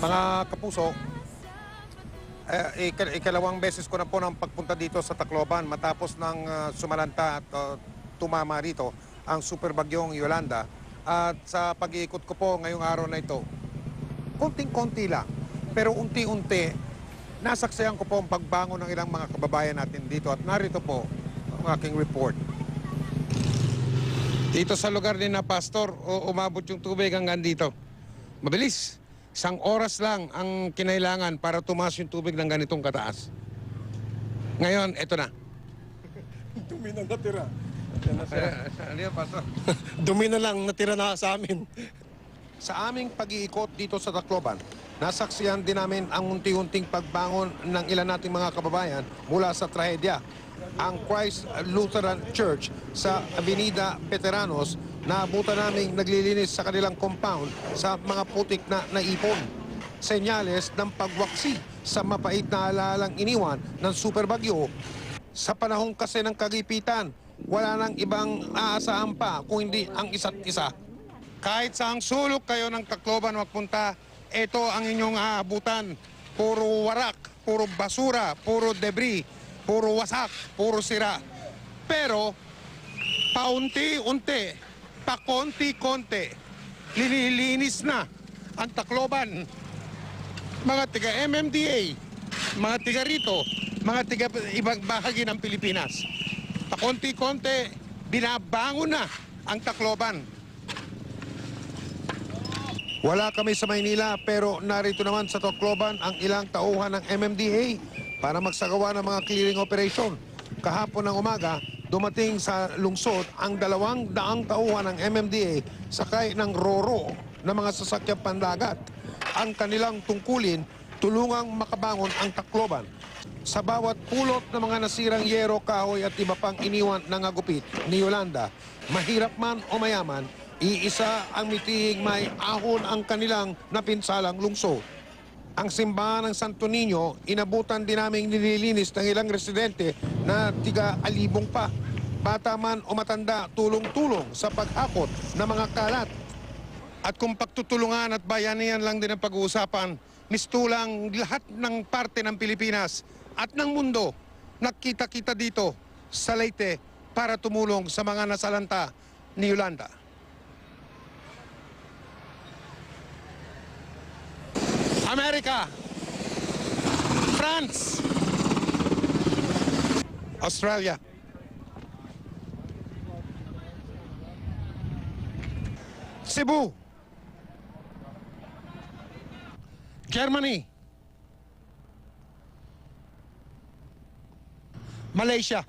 Mga kapuso, eh, ikal- ikalawang beses ko na po ng pagpunta dito sa Tacloban matapos ng ah, sumalanta at ah, tumama rito ang super bagyong Yolanda. At sa pag-iikot ko po ngayong araw na ito, konting-konti lang, pero unti-unti, nasaksiyan ko po ang pagbangon ng ilang mga kababayan natin dito at narito po ang aking report. Dito sa lugar din na pastor, umabot yung tubig hanggang dito. Mabilis. Isang oras lang ang kinailangan para tumaas yung tubig ng ganitong kataas. Ngayon, eto na. Dumi na natira. ano yan, pastor? Dumi na lang natira na sa amin. Sa aming pag-iikot dito sa Tacloban, nasaksiyan din namin ang unti-unting pagbangon ng ilan nating mga kababayan mula sa trahedya. Ang Christ Lutheran Church sa Avenida Veteranos na abutan naming naglilinis sa kanilang compound sa mga putik na naipon. Senyales ng pagwaksi sa mapait na alalang iniwan ng super bagyo. Sa panahong kasi ng kagipitan, wala nang ibang aasahan pa kung hindi ang isa't isa. Kahit saang sulok kayo ng Tacloban magpunta, ito ang inyong aabutan. Puro warak, puro basura, puro debris, puro wasak, puro sira. Pero, paunti-unti, pakonti-konti, linilinis na ang Tacloban. Mga tiga MMDA, mga tiga rito, mga tiga ibang bahagi ng Pilipinas. Pakonti-konti, binabangon na ang Tacloban. Wala kami sa Maynila pero narito naman sa Tacloban ang ilang tauhan ng MMDA para magsagawa ng mga clearing operation. Kahapon ng umaga, dumating sa lungsod ang dalawang daang tauhan ng MMDA sakay ng roro na mga sasakyang pandagat. Ang kanilang tungkulin, tulungang makabangon ang Tacloban. Sa bawat pulot ng mga nasirang yero, kahoy at iba pang iniwan ng agupit ni Yolanda, mahirap man o mayaman, iisa ang mitihing may ahon ang kanilang napinsalang lungsod. Ang simbahan ng Santo Niño, inabutan din naming nililinis ng ilang residente na tiga alibong pa. Bata man o matanda, tulong-tulong sa paghakot ng mga kalat. At kung pagtutulungan at bayanihan lang din ang pag-uusapan, mistulang lahat ng parte ng Pilipinas at ng mundo nakita-kita dito sa Leyte para tumulong sa mga nasalanta ni Yolanda. America, France, Australia, Cebu, Germany, Malaysia,